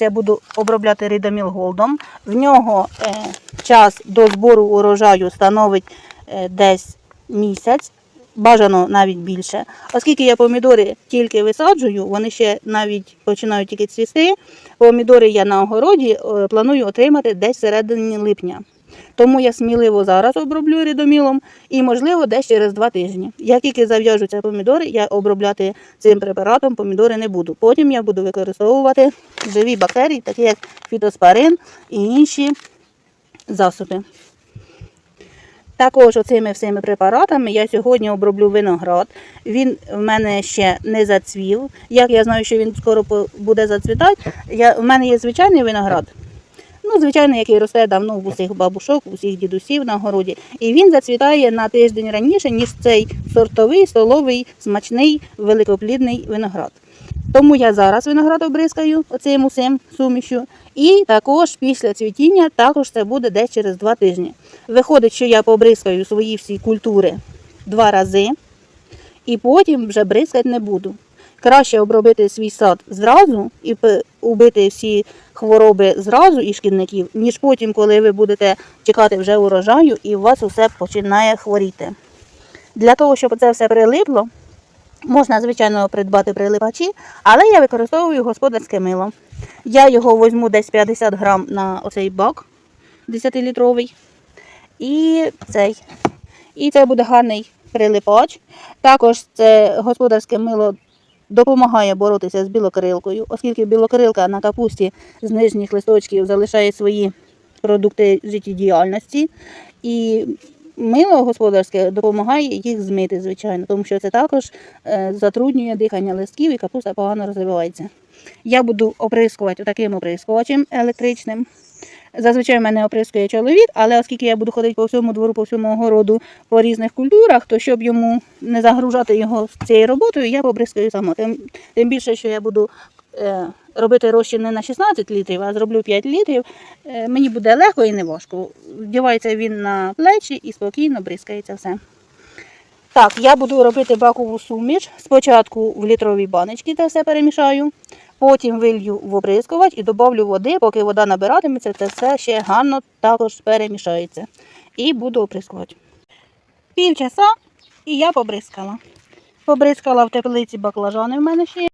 Я буду обробляти рідоміл голдом. В нього е, час до збору урожаю становить е, десь місяць, бажано навіть більше. Оскільки я помідори тільки висаджую, вони ще навіть починають тільки цвісти. Помідори я на огороді е, планую отримати десь середині липня. Тому я сміливо зараз оброблю рідомілом і, можливо, десь через два тижні. Як тільки зав'яжуться помідори, я обробляти цим препаратом помідори не буду. Потім я буду використовувати живі бактерії, такі як фітоспарин і інші засоби. Також оцими всіми препаратами я сьогодні оброблю виноград. Він в мене ще не зацвів. Як я знаю, що він скоро буде зацвітати, я, в мене є звичайний виноград. Ну, звичайно, який росте давно в усіх бабушок, у всіх дідусів на городі. І він зацвітає на тиждень раніше, ніж цей сортовий, столовий, смачний, великоплідний виноград. Тому я зараз виноград обрискаю оцим усім сумішю. І також після цвітіння також це буде десь через два тижні. Виходить, що я побризкаю свої всі культури два рази, і потім вже бризкати не буду. Краще обробити свій сад зразу і убити всі хвороби зразу і шкідників, ніж потім, коли ви будете чекати вже урожаю і у вас усе починає хворіти. Для того, щоб це все прилипло, можна, звичайно, придбати прилипачі, але я використовую господарське мило. Я його візьму десь 50 грам на оцей бак 10-літровий. І цей. І це буде гарний прилипач. Також це господарське мило допомагає боротися з білокрилкою, оскільки білокрилка на капусті з нижніх листочків залишає свої продукти життєдіяльності. І мило господарське допомагає їх змити, звичайно, тому що це також е, затруднює дихання листків і капуста погано розвивається. Я буду оприскувати таким оприскувачем електричним. Зазвичай в мене оприскує чоловік, але оскільки я буду ходити по всьому двору, по всьому огороду по різних культурах, то щоб йому не загружати його цією роботою, я побризкаю сама. Тим, тим більше, що я буду е, робити розчин не на 16 літрів, а зроблю 5 літрів, е, мені буде легко і не важко. Вдівається він на плечі і спокійно бризкається все. Так, я буду робити бакову суміш. Спочатку в літровій баночці це все перемішаю, потім вилью в оприскувач і додавлю води, поки вода набиратиметься, це все ще гарно також перемішається. І буду оприскувати. Пів часа і я побризкала. Побризкала в теплиці баклажани в мене ще.